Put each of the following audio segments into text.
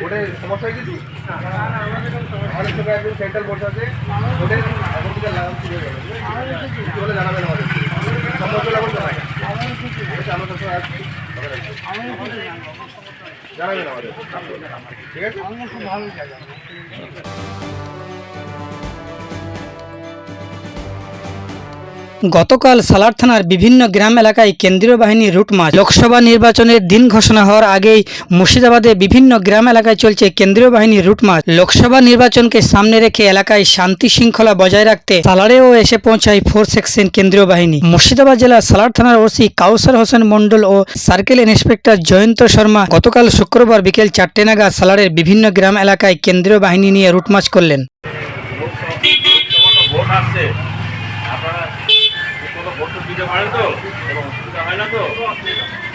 ওটার সমস্যা গেছি আমাদের সঙ্গে একজন সেন্ট্রাল বসে আছে ওদের এখন থেকে লাগাম শুরু হয়ে গেল কিছু হলে জানাবেন আমাদের। সমস্যা লাগবে জানাই আমরা সবসময় আসছি। জানাবেন আমাদের। ঠিক আছে? গতকাল সালার থানার বিভিন্ন গ্রাম এলাকায় কেন্দ্রীয় বাহিনীর রুট মার্চ। লোকসভা নির্বাচনের দিন ঘোষণা হওয়ার আগেই মুর্শিদাবাদে বিভিন্ন গ্রাম এলাকায় চলছে কেন্দ্রীয় বাহিনীর রুট মার্চ। লোকসভা নির্বাচনকে সামনে রেখে এলাকায় শান্তি শৃঙ্খলা বজায় রাখতে সালারেও এসে পৌঁছায় ফোর সেকশন কেন্দ্রীয় বাহিনী। মুর্শিদাবাদ জেলার সালার থানার ওসি কাউসার হোসেন মণ্ডল ও সার্কেল ইন্সপেক্টর জয়ন্ত শর্মা গতকাল শুক্রবার বিকেল চারটে নাগাদ সালারের বিভিন্ন গ্রাম এলাকায় কেন্দ্রীয় বাহিনী নিয়ে রুট মার্চ করলেন ভোট আসছে আপনারা কোনো ভোট তো? কোনো অসুবিধা হয় না তো?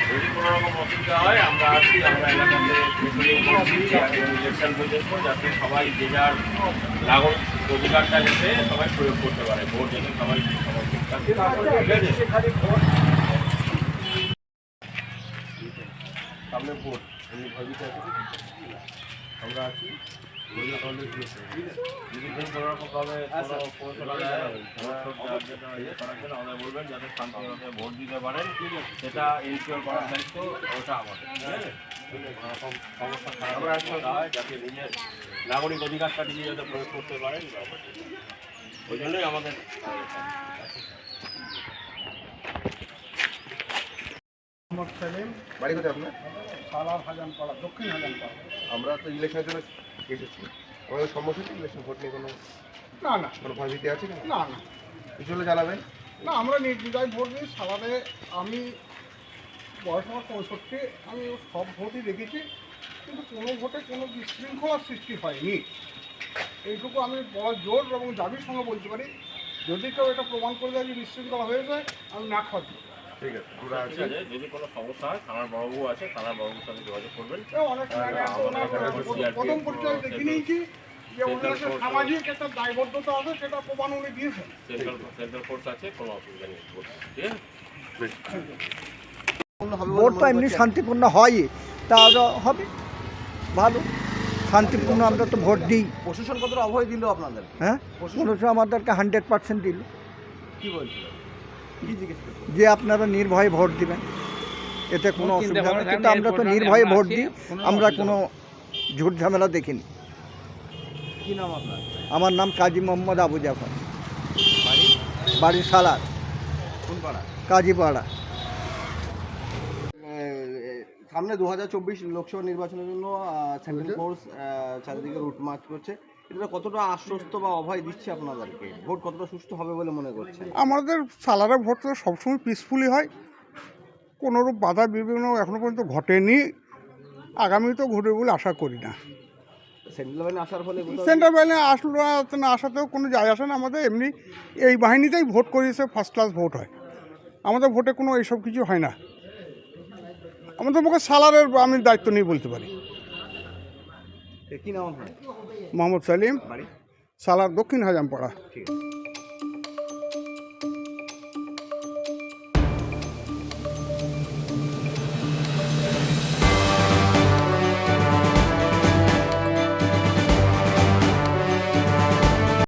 যদি কোনো রকম অসুবিধা হয়, আমরা আসছি আমরা এলাকাতে ইলেকশন যাতে সবাই যে যার নাগরিক অধিকারটা যাতে সবাই প্রয়োগ করতে পারে। ভোট যাতে সবাই সামনে ভোট। এমনি ভয়ভীত আছে। আমরা আছি। ভোট দিতে পারেন সেটা করার দায়িত্ব ওটা নিজের নাগরিক অধিকারটা নিজে যাতে প্রয়োগ করতে পারেন ওই জন্যই আমাদের মোহাম্মদ সেলিম। বাড়ি কোথায় আপনার? সালার হাজানপাড়া দক্ষিণ হাজানপাড়া আমরা তো ইলেকশনের জন্য এসেছি। আমাদের সমস্যা হচ্ছে ইলেকশন ভোট নিয়ে কোনো না না। কোনো ভয়ভীতি আছে কি? না না। কিছু হলে জানাবেন। না আমরা নির্দ্বিধায় ভোট দিই। সালারে আমি বয়স আমার পঁয়ষট্টি আমি সব ভোটই দেখেছি। কিন্তু কোনো ভোটে কোনো বিশৃঙ্খলার সৃষ্টি হয়নি। এইটুকু আমি বড় জোর এবং দাবির সঙ্গে বলতে পারি। যদি কেউ এটা প্রমাণ করে দেয় যে বিশৃঙ্খলা হয়ে যায় আমি না খাওয়া ঠিক আছে পুরা আছে আছে যদি কোনো সমস্যা হয় থানার বড়বাবু আছে থানার বড়বাবুর সাথে যোগাযোগ করবেন। অনেক সময় আছে, ওনার প্রথম পরিচয় দেখে নিয়েছি যে ওনার সামাজিক একটা দায়বদ্ধতা আছে সেটা প্রমাণ উনি দিয়েছেন। সেন্ট্রাল সেন্ট্রাল ফোর্স আছে কোনো অসুবিধা নেই ঠিক আছে? ভোট তো এমনি শান্তিপূর্ণ হয়ই তা হবে। ভালো শান্তিপূর্ণ আমরা তো ভোট দিই। প্রশাসন কতটা অভয় দিল আপনাদের? হ্যাঁ? পুলিশ আমাদেরকে হান্ড্রেড পার্সেন্ট দিল। কি বলছিল যে আপনারা নির্ভয়ে ভোট দিবেন। এতে কোনো অসুবিধা নেই কিন্তু আমরা তো নির্ভয়ে ভোট দিই আমরা কোনো ঝুট ঝামেলা দেখিনি। কি নাম আপনার? আমার নাম কাজী মোহাম্মদ আবু জাফর। বাড়ি? বাড়ি সালার কোন পাড়া? কাজীপাড়া সামনে দু হাজার চব্বিশ লোকসভা নির্বাচনের জন্য সেন্ট্রাল ফোর্স চারিদিকে রুট মার্চ করছে। এটা কতটা আশ্বস্ত বা অভয় দিচ্ছে আপনাদেরকে? ভোট কতটা সুষ্ঠু হবে বলে মনে করছেন? আমাদের সালারের ভোট তো সবসময় পিসফুলি হয়। কোনোরূপ বাধা বিঘ্ন এখনও পর্যন্ত ঘটেনি। আগামীতেও ঘটবে বলে আশা করি না। সেন্ট্রাল বাহিনী আসার ফলে সেন্ট্রাল বাহিনী আসলো না আসাতেও কোনো যায় আসে না। আমাদের এমনি এই বাহিনীতেই ভোট করিয়েছে ফার্স্ট ক্লাস ভোট হয়। আমাদের ভোটে কোনো এইসব কিছু হয় না। আমাদের পক্ষে সালারের আমি দায়িত্ব নিয়ে বলতে পারি। কি নাম মোহাম্মদ সালিম সালার দক্ষিণ হাজামপাড়া। ঠিক আছে।